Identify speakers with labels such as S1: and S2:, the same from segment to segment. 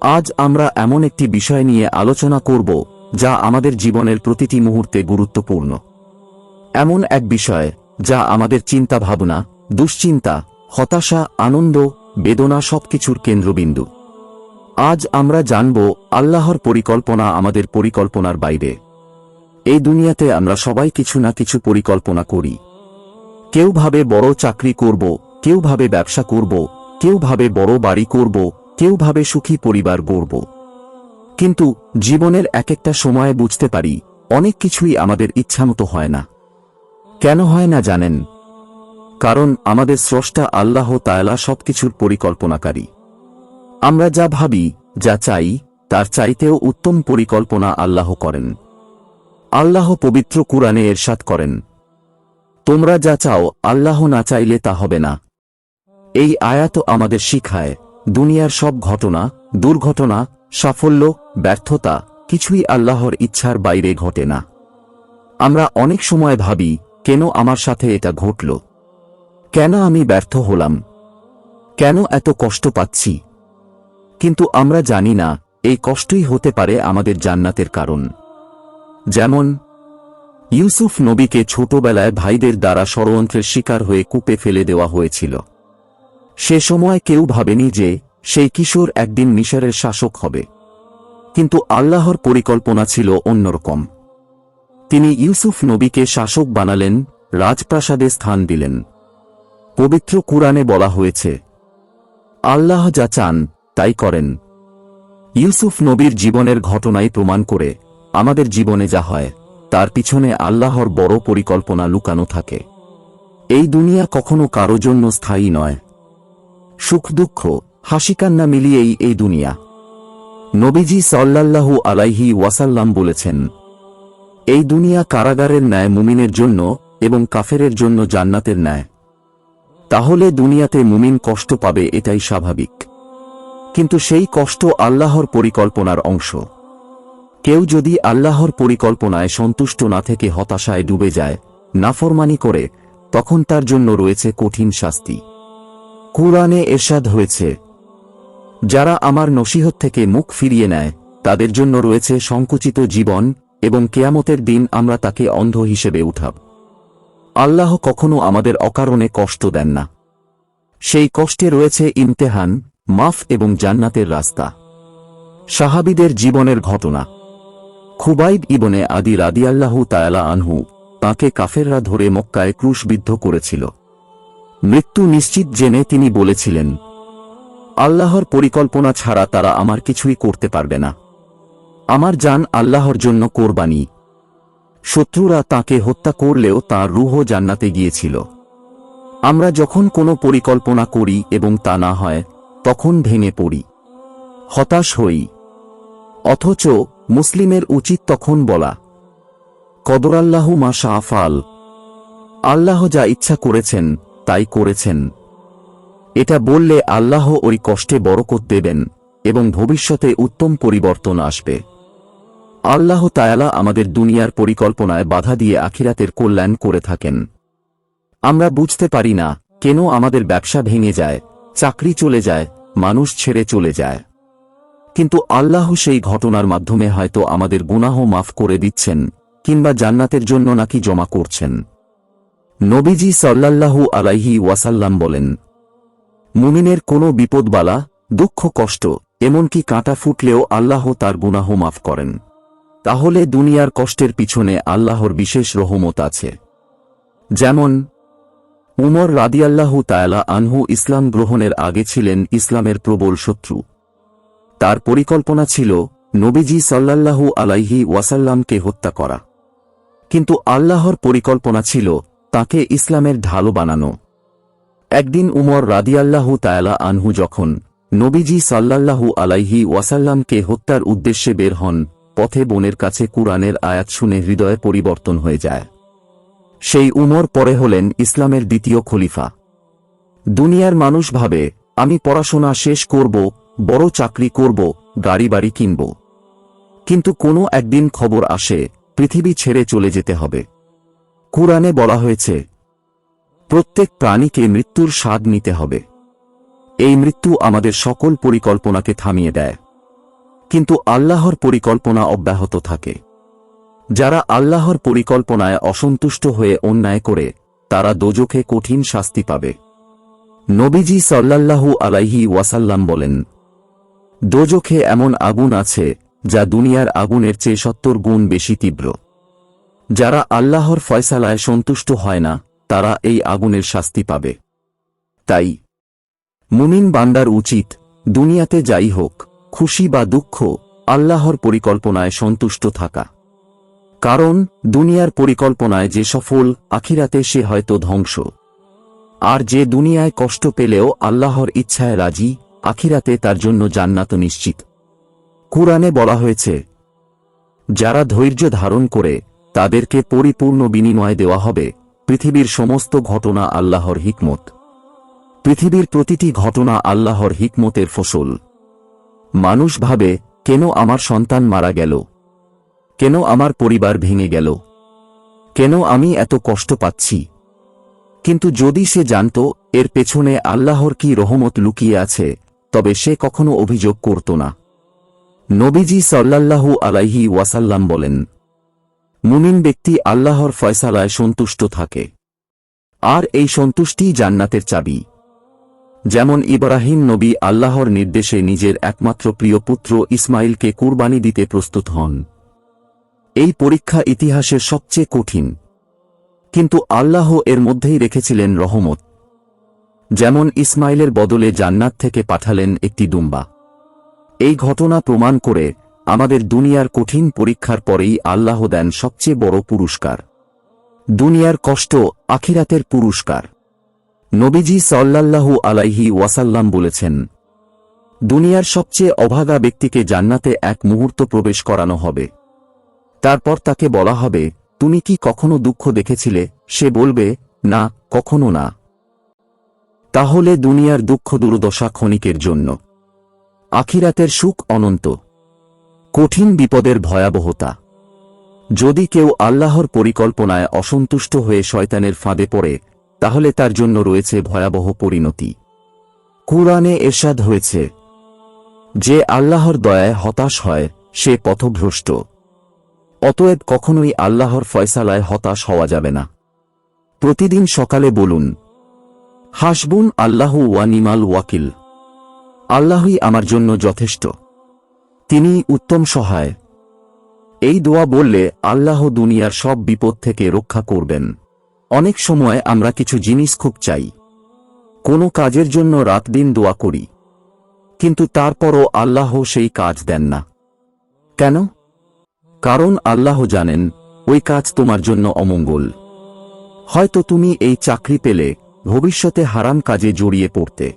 S1: আজ আমরা এমন একটি বিষয় নিয়ে আলোচনা করব, যা আমাদের জীবনের প্রতিটি মুহূর্তে গুরুত্বপূর্ণ। এমন এক বিষয়, যা আমাদের চিন্তা ভাবনা দুশ্চিন্তা, হতাশা, আনন্দ, বেদনা সবকিছুর কেন্দ্রবিন্দু। আজ আমরা জানব আল্লাহর পরিকল্পনা আমাদের পরিকল্পনার বাইরে। এই দুনিয়াতে আমরা সবাই কিছু না কিছু পরিকল্পনা করি। কেউ ভাবে বড় চাকরি করব, কেউ ভাবে ব্যবসা করব, কেউ ভাবে বড় বাড়ি করব কেউ ভাবে সুখী পরিবার গড়ব। কিন্তু জীবনের এক একটা সময়ে বুঝতে পারি, অনেক কিছুই আমাদের ইচ্ছামতো হয় না। কেন হয় না জানেন? কারণ আমাদের স্রষ্টা আল্লাহ তায়ালা সবকিছুর পরিকল্পনাকারী। আমরা যা ভাবি, যা চাই, তার চাইতেও উত্তম পরিকল্পনা আল্লাহ করেন। আল্লাহ পবিত্র কুরআনে এরশাদ করেন, তোমরা যা চাও, আল্লাহ না চাইলে তা হবে না। এই আয়াত আমাদের শিখায়। দুনিয়ার সব ঘটনা, দুর্ঘটনা, সাফল্য, ব্যর্থতা কিছুই আল্লাহর ইচ্ছার বাইরে ঘটে না। আমরা অনেক সময় ভাবি, কেন আমার সাথে এটা ঘটল? কেন আমি ব্যর্থ হলাম? কেন এত কষ্ট পাচ্ছি? কিন্তু আমরা জানি না, এই কষ্টই হতে পারে আমাদের জান্নাতের কারণ। যেমন, ইউসুফ নবীকে ছোটবেলায় ভাইদের দ্বারা ষড়যন্ত্রের শিকার হয়ে কূপে ফেলে দেওয়া হয়েছিল। সে সময় কেউ ভাবেনি যে সেই কিশোর একদিন মিশরের শাসক হবে। কিন্তু আল্লাহর পরিকল্পনা ছিল অন্যরকম। তিনি ইউসুফ নবীকে শাসক বানালেন, রাজপ্রাসাদে স্থান দিলেন। পবিত্র কুরআনে বলা হয়েছে, আল্লাহ যা চান, তাই করেন। ইউসুফ নবীর জীবনের ঘটনাই প্রমাণ করে আমাদের জীবনে যা হয়, তার পিছনে আল্লাহর বড় পরিকল্পনা লুকানো থাকে। এই দুনিয়া কখনো কারও জন্য স্থায়ী নয়। সুখ দুঃখ হাসিকান্না মিলিয়েই এই দুনিয়া। নবীজি সাল্লাল্লাহু আলাইহি ওয়াসাল্লাম বলেছেন, এই দুনিয়া কারাগারের ন্যায় মুমিনের জন্য এবং কাফেরের জন্য জান্নাতের ন্যায়। তাহলে দুনিয়াতে মুমিন কষ্ট পাবে এটাই স্বাভাবিক। কিন্তু সেই কষ্ট আল্লাহর পরিকল্পনার অংশ। কেউ যদি আল্লাহর পরিকল্পনায় সন্তুষ্ট না থেকে হতাশায় ডুবে যায়, নাফরমানি করে, তখন তার জন্য রয়েছে কঠিন শাস্তি। কুরআনে এরশাদ হয়েছে। যারা আমার নসিহত থেকে মুখ ফিরিয়ে নেয়, তাদের জন্য রয়েছে সংকুচিত জীবন এবং কেয়ামতের দিন আমরা তাকে অন্ধ হিসেবে উঠাব। আল্লাহ কখনো আমাদের অকারণে কষ্ট দেন না। সেই কষ্টে রয়েছে ইমতেহান, মাফ এবং জান্নাতের রাস্তা। সাহাবিদের জীবনের ঘটনা। খুবাইব ইবনে আদি রাদিয়াল্লাহু তায়ালা আনহু তাকে কাফেররা ধরে মক্কায় ক্রুশবিদ্ধ করেছিল। মৃত্যু নিশ্চিত জেনে তিনি বলেছিলেন, আল্লাহর পরিকল্পনা ছাড়া তারা আমার কিছুই করতে পারবে না। আমার জান আল্লাহর জন্য কোরবানি। শত্রুরা তাকে হত্যা করলেও তার রুহ জান্নাতে গিয়েছিল। আমরা যখন কোনো পরিকল্পনা করি এবং তা না হয়, তখন ভেঙে পড়ি। হতাশ হই। অথচ মুসলিমের উচিত তখন বলা কদরাল্লাহু মা শাহফাল আল্লাহ যা ইচ্ছা করেছেন তাই করেছেন। এটা বললে আল্লাহ ওই কষ্টে বরকত দেবেন এবং ভবিষ্যতে উত্তম পরিবর্তন আসবে। আল্লাহ তায়ালা আমাদের দুনিয়ার পরিকল্পনায় বাধা দিয়ে আখিরাতের কল্যাণ করে থাকেন। আমরা বুঝতে পারি না কেন আমাদের ব্যবসা ভেঙে যায়, চাকরি চলে যায়, মানুষ ছেড়ে চলে যায়। কিন্তু আল্লাহ সেই ঘটনার মাধ্যমে হয়তো আমাদের গুনাহ মাফ করে দিচ্ছেন কিংবা জান্নাতের জন্য নাকি জমা করছেন। নবীজি সাল্লাল্লাহু আলাইহি ওয়াসাল্লাম বলেন, মুমিনের কোনো বিপদবালা, দুঃখ, কষ্ট, এমনকি কাঁটা ফুটলেও আল্লাহ তার গুনাহ মাফ করেন। তাহলে দুনিয়ার কষ্টের পিছনে আল্লাহর বিশেষ রহমত আছে। যেমন, উমর রাদিয়াল্লাহু তায়ালা আনহু ইসলাম গ্রহণের আগে ছিলেন ইসলামের প্রবল শত্রু। তার পরিকল্পনা ছিল নবীজি সাল্লাল্লাহু আলাইহি ওয়াসাল্লামকে হত্যা করা। কিন্তু আল্লাহর পরিকল্পনা ছিল তাকে ইসলামের ঢালো বানানো। একদিন উমর রাদিয়াল্লাহু তায়ালা আনহু যখন নবীজি সাল্লাল্লাহু আলাইহি ওয়াসাল্লামকে হত্যার উদ্দেশ্যে বের হন, পথে বোনের কাছে কুরআনের আয়াত শুনে হৃদয়ে পরিবর্তন হয়ে যায়। সেই উমর পরে হলেন ইসলামের দ্বিতীয় খলিফা। দুনিয়ার মানুষ ভাবে, আমি পড়াশোনা শেষ করব, বড় চাকরি করব গাড়ি বাড়ি কিনব। কিন্তু কোনো একদিন খবর আসে, পৃথিবী ছেড়ে চলে যেতে হবে। কুরআনে বলা হয়েছে, প্রত্যেক প্রাণীকে মৃত্যুর স্বাদ নিতে হবে। এই মৃত্যু আমাদের সকল পরিকল্পনাকে থামিয়ে দেয়। কিন্তু আল্লাহর পরিকল্পনা অব্যাহত থাকে। যারা আল্লাহর পরিকল্পনায় অসন্তুষ্ট হয়ে অন্যায় করে, তারা দোজখে কঠিন শাস্তি পাবে। নবীজি সাল্লাল্লাহু আলাইহি ওয়াসাল্লাম বলেন, দোজখে এমন আগুন আছে, যা দুনিয়ার আগুনের চেয়ে সত্তর গুণ বেশি তীব্র। যারা আল্লাহর ফয়সালায় সন্তুষ্ট হয় না, তারা এই আগুনের শাস্তি পাবে। তাই, মুমিন বান্দার উচিত, দুনিয়াতে যাই হোক, খুশি বা দুঃখ, আল্লাহর পরিকল্পনায় সন্তুষ্ট থাকা। কারণ, দুনিয়ার পরিকল্পনায় যে সফল, আখিরাতে সে হয়তো ধ্বংস। আর যে দুনিয়ায় কষ্ট পেলেও আল্লাহর ইচ্ছায় রাজি, আখিরাতে তার জন্য জান্নাত নিশ্চিত। কুরআনে বলা হয়েছে, যারা ধৈর্য ধারণ করে তাদেরকে পরিপূর্ণ বিনিময় দেওয়া হবে, পৃথিবীর সমস্ত ঘটনা আল্লাহর হিকমত। পৃথিবীর প্রতিটি ঘটনা আল্লাহর হিকমতের ফসল। মানুষ ভাবে, কেন আমার সন্তান মারা গেল? কেন আমার পরিবার ভেঙে গেল? কেন আমি এত কষ্ট পাচ্ছি? কিন্তু যদি সে জানত, এর পেছনে আল্লাহর কি রহমত লুকিয়ে আছে, তবে সে কখনো অভিযোগ করত না। নবীজি সাল্লাল্লাহু আলাইহি ওয়াসাল্লাম বলেন মুমিন ব্যক্তি আল্লাহর ফয়সালায় সন্তুষ্ট থাকে। আর এই সন্তুষ্টিই জান্নাতের চাবি। যেমন ইব্রাহিম নবী আল্লাহর নির্দেশে নিজের একমাত্র প্রিয় পুত্র ইসমাইলকে কুরবানি দিতে প্রস্তুত হন। এই পরীক্ষা ইতিহাসের সবচেয়ে কঠিন। কিন্তু আল্লাহ এর মধ্যেই রেখেছিলেন রহমত। যেমন ইসমাইলের বদলে জান্নাত থেকে পাঠালেন একটি দুম্বা। এই ঘটনা প্রমাণ করে আমাদের দুনিয়ার কঠিন পরীক্ষার পরেই আল্লাহ দেন সবচেয়ে বড় পুরস্কার। দুনিয়ার কষ্ট আখিরাতের পুরস্কার। নবীজি সাল্লাল্লাহু আলাইহি ওয়াসাল্লাম বলেছেন, দুনিয়ার সবচেয়ে অভাগা ব্যক্তিকে জান্নাতে এক মুহূর্ত প্রবেশ করানো হবে। তারপর তাকে বলা হবে, তুমি কি কখনো দুঃখ দেখেছিলে? সে বলবে, না, কখনো না। তাহলে দুনিয়ার দুঃখ দুর্দশা ক্ষণিকের জন্য। আখিরাতের সুখ অনন্ত। কঠিন বিপদের ভয়াবহতা। যদি কেউ আল্লাহর পরিকল্পনায় অসন্তুষ্ট হয়ে শয়তানের ফাঁদে পড়ে, তাহলে তার জন্য রয়েছে ভয়াবহ পরিণতি। কুরআনে এরশাদ হয়েছে, যে আল্লাহর দয়ায় হতাশ হয়, সে পথভ্রষ্ট। অতএব কখনোই আল্লাহর ফয়সালায় হতাশ হওয়া যাবে না। প্রতিদিন সকালে বলুন, হাসবুন আল্লাহ ওয়ানিমাল ওয়াকিল। আল্লাহই আমার জন্য যথেষ্ট। তিনি উত্তম সহায়। এই দোয়া বললে আল্লাহ দুনিয়ার সব বিপদ থেকে রক্ষা করবেন। অনেক সময় আমরা কিছু জিনিস খুব চাই। কোনো কাজের জন্য রাত দিন দোয়া করি। কিন্তু তারপরও আল্লাহ সেই কাজ দেন না। কেন? কারণ আল্লাহ জানেন, ওই কাজ তোমার জন্য অমঙ্গল। হয়তো তুমি এই চাকরি পেলে, ভবিষ্যতে হারাম কাজে জড়িয়ে পড়তে।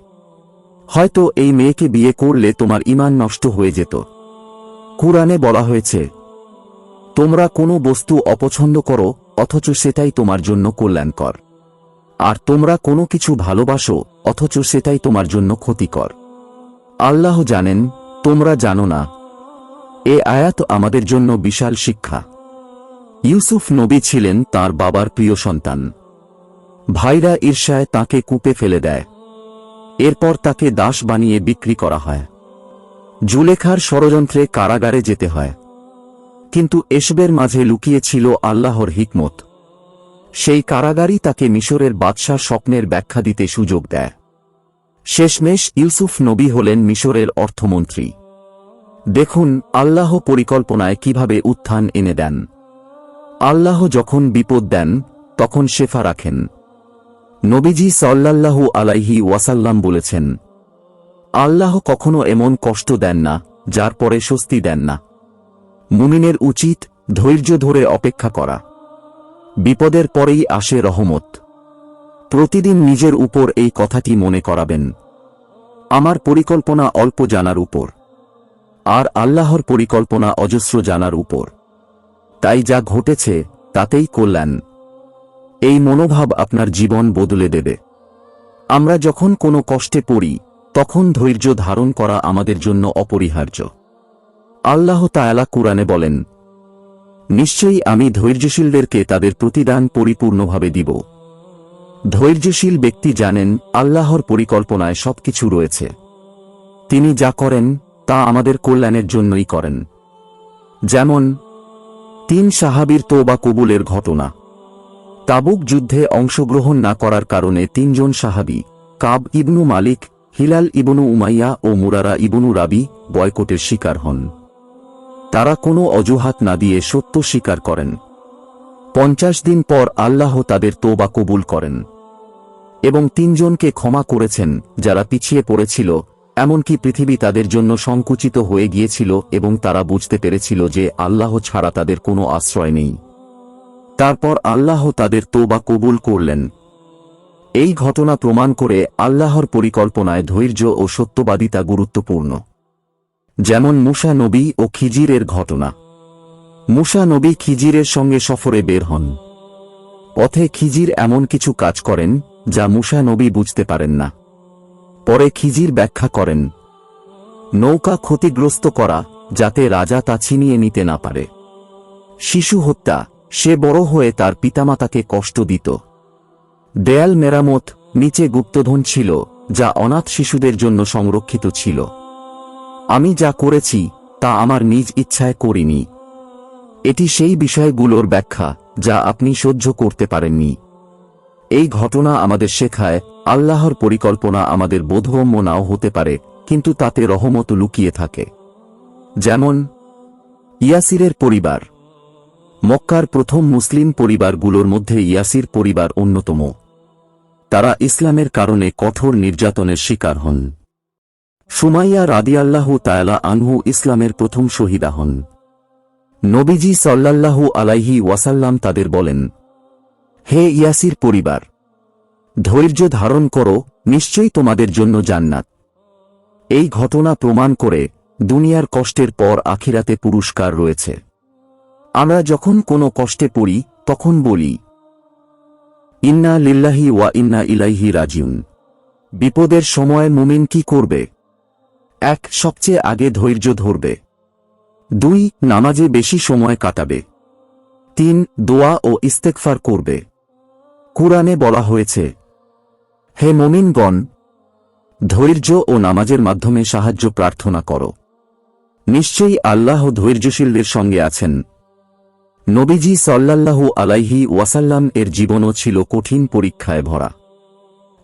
S1: হয়তো এই মেয়েকে বিয়ে করলে তোমার ইমান নষ্ট হয়ে যেত। কুরআনে বলা হয়েছে, তোমরা কোনো বস্তু অপছন্দ করো, অথচ সেটাই তোমার জন্য কল্যাণকর। আর তোমরা কোনো কিছু ভালোবাসো, অথচ সেটাই তোমার জন্য ক্ষতিকর। আল্লাহ জানেন, তোমরা জানো না। এ আয়াত আমাদের জন্য বিশাল শিক্ষা। ইউসুফ নবী ছিলেন তার বাবার প্রিয় সন্তান। ভাইরা ঈর্ষায় তাকে কূপে ফেলে দেয়। এরপর তাকে দাস বানিয়ে বিক্রি করা হয়। জুলেখার ষড়যন্ত্রে কারাগারে যেতে হয়। কিন্তু এসবের মাঝে লুকিয়েছিল আল্লাহর হিকমত। সেই কারাগারই তাকে মিশরের বাদশাহ স্বপ্নের ব্যাখ্যা দিতে সুযোগ দেয়। শেষমেশ ইউসুফ নবী হলেন মিশরের অর্থমন্ত্রী। দেখুন, আল্লাহ পরিকল্পনায় কীভাবে উত্থান এনে দেন। আল্লাহ যখন বিপদ দেন, তখন শেফা রাখেন। নবীজি সাল্লাল্লাহু আলাইহি ওয়াসাল্লাম বলেছেন আল্লাহ কখনো এমন কষ্ট দেন না, যার পরে স্বস্তি দেন না। মুমিনের উচিত ধৈর্য ধরে অপেক্ষা করা। বিপদের পরেই আসে রহমত। প্রতিদিন নিজের উপর এই কথাটি মনে করাবেন। আমার পরিকল্পনা অল্প জানার উপর। আর আল্লাহর পরিকল্পনা অজস্র জানার উপর। তাই যা ঘটেছে, তাতেই কল্যাণ। এই মনোভাব আপনার জীবন বদলে দেবে। আমরা যখন কোনো কষ্টে পড়ি তখন ধৈর্য ধারণ করা আমাদের জন্য অপরিহার্য। আল্লাহ তায়ালা কুরআনে বলেন, নিশ্চয়ই আমি ধৈর্যশীলদেরকে তাদের প্রতিদান পরিপূর্ণভাবে দিব। ধৈর্যশীল ব্যক্তি জানেন আল্লাহর পরিকল্পনায় সবকিছু রয়েছে। তিনি যা করেন, তা আমাদের কল্যাণের জন্যই করেন। যেমন, তিন সাহাবীর তোবা কবুলের ঘটনা। তাবুক যুদ্ধে অংশগ্রহণ না করার কারণে তিনজন সাহাবী, Ka'b ibnu Malik Hilal ibnu Umayya ও মুরারা ইবনু রাবি বয়কটের শিকার হন। তারা কোনো অজুহাত না দিয়ে সত্য স্বীকার করেন। পঞ্চাশ দিন পর আল্লাহ তাদের তোবা কবুল করেন। এবং তিনজনকে ক্ষমা করেছেন যারা পিছিয়ে পড়েছিল, এমনকি পৃথিবী তাদের জন্য সংকুচিত হয়ে গিয়েছিল এবং তারা বুঝতে পেরেছিল যে আল্লাহ ছাড়া তাদের কোনো আশ্রয় নেই। তারপর আল্লাহ তাদের তোবা কবুল করলেন। এই ঘটনা প্রমাণ করে আল্লাহর পরিকল্পনায় ধৈর্য ও সত্যবাদিতা গুরুত্বপূর্ণ। যেমন মুসা নবী ও খিজিরের ঘটনা। মুসা নবী খিজিরের সঙ্গে সফরে বের হন। পথে খিজির এমন কিছু কাজ করেন, যা মুসা নবী বুঝতে পারেন না। পরে খিজির ব্যাখ্যা করেন, নৌকা ক্ষতিগ্রস্ত করা, যাতে রাজা তা ছিনিয়ে নিতে না পারে। শিশু হত্যা, সে বড় হয়ে তার পিতামাতাকে কষ্ট দিত। দেয়াল মেরামত নিচে গুপ্তধন ছিল, যা অনাথ শিশুদের জন্য সংরক্ষিত ছিল। আমি যা করেছি, তা আমার নিজ ইচ্ছায় করিনি। এটি সেই বিষয়গুলোর ব্যাখ্যা, যা আপনি সহ্য করতে পারেননি। এই ঘটনা আমাদের শেখায়, আল্লাহর পরিকল্পনা আমাদের বোধগম্য নাও হতে পারে, কিন্তু তাতে রহমত লুকিয়ে থাকে। যেমন, ইয়াসিরের পরিবার। মক্কার প্রথম মুসলিম পরিবারগুলোর মধ্যে ইয়াসির পরিবার অন্যতম। তারা ইসলামের কারণে কঠোর নির্যাতনের শিকার হন। সুমাইয়া রাদিয়াল্লাহু তায়ালা আনহু ইসলামের প্রথম শহীদা হন। নবীজি সাল্লাল্লাহু আলাইহি ওয়াসাল্লাম তাদের বলেন, হে ইয়াসির পরিবার, ধৈর্য ধারণ করো, নিশ্চয়ই তোমাদের জন্য জান্নাত। এই ঘটনা প্রমাণ করে দুনিয়ার কষ্টের পর আখিরাতে পুরস্কার রয়েছে। আমরা যখন কোনো কষ্টে পড়ি, তখন বলি ইন্না লিল্লাহি ওয়া ইন্না ইলাইহি রাজিউন। বিপদের সময় মুমিন কি করবে? এক, সবচেয়ে আগে ধৈর্য ধরবে। দুই, নামাজে বেশি সময় কাটাবে। তিন, দোয়া ও ইস্তেকফার করবে। কুরআনে বলা হয়েছে, হে মমিনগণ, ধৈর্য ও নামাজের মাধ্যমে সাহায্য প্রার্থনা করো। নিশ্চয়ই আল্লাহ ধৈর্যশীলদের সঙ্গে আছেন। নবীজি সাল্লাল্লাহু আলাইহি ওয়াসাল্লাম এর জীবনও ছিল কঠিন পরীক্ষায় ভরা।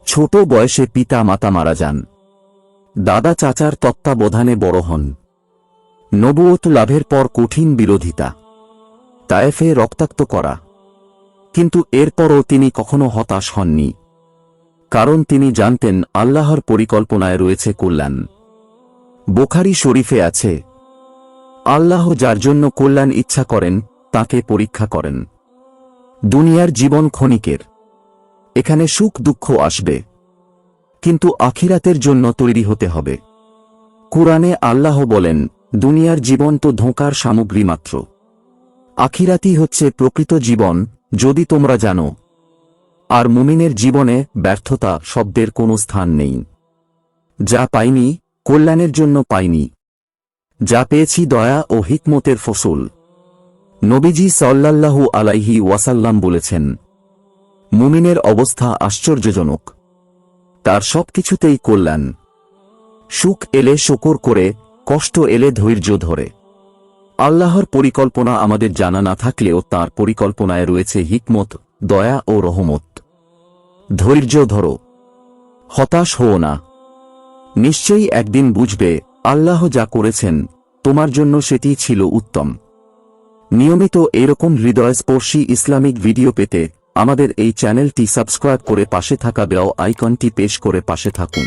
S1: ছোট বয়সে পিতা মাতা মারা যান। দাদা চাচার তত্ত্বাবধানে বড় হন। নবুয়ত লাভের পর কঠিন বিরোধিতা। তায়েফে রক্তাক্ত করা। কিন্তু এরপরও তিনি কখনো হতাশ হননি। কারণ তিনি জানতেন আল্লাহর পরিকল্পনায় রয়েছে কল্যাণ। বোখারি শরীফে আছে, আল্লাহ যার জন্য কল্যাণ ইচ্ছা করেন তাকে পরীক্ষা করেন। দুনিয়ার জীবন ক্ষণিকের। এখানে সুখ দুঃখ আসবে। কিন্তু আখিরাতের জন্য তৈরি হতে হবে। কুরআনে আল্লাহ বলেন, দুনিয়ার জীবন তো ধোঁকার সামগ্রী মাত্র। আখিরাতি হচ্ছে প্রকৃত জীবন, যদি তোমরা জানো। আর মুমিনের জীবনে ব্যর্থতা শব্দের কোনো স্থান নেই। যা পাইনি, কল্যাণের জন্য পাইনি। যা পেয়েছি দয়া ও হিকমতের ফসল। নবীজি সাল্লাল্লাহু আলাইহি ওয়াসাল্লাম বলেছেন, মুমিনের অবস্থা আশ্চর্যজনক। তার সবকিছুতেই কল্যাণ। সুখ এলে শকর করে, কষ্ট এলে ধৈর্য ধরে। আল্লাহর পরিকল্পনা আমাদের জানা না থাকলেও তার পরিকল্পনায় রয়েছে হিকমত, দয়া ও রহমত। ধৈর্য ধরো। হতাশ হও না। নিশ্চয়ই একদিন বুঝবে, আল্লাহ যা করেছেন, তোমার জন্য সেটি ছিল উত্তম। নিয়মিত এরকম হৃদয়স্পর্শী ইসলামিক ভিডিও পেতে আমাদের এই চ্যানেলটি সাবস্ক্রাইব করে পাশে থাকা বেল আইকনটি পেশ করে পাশে থাকুন।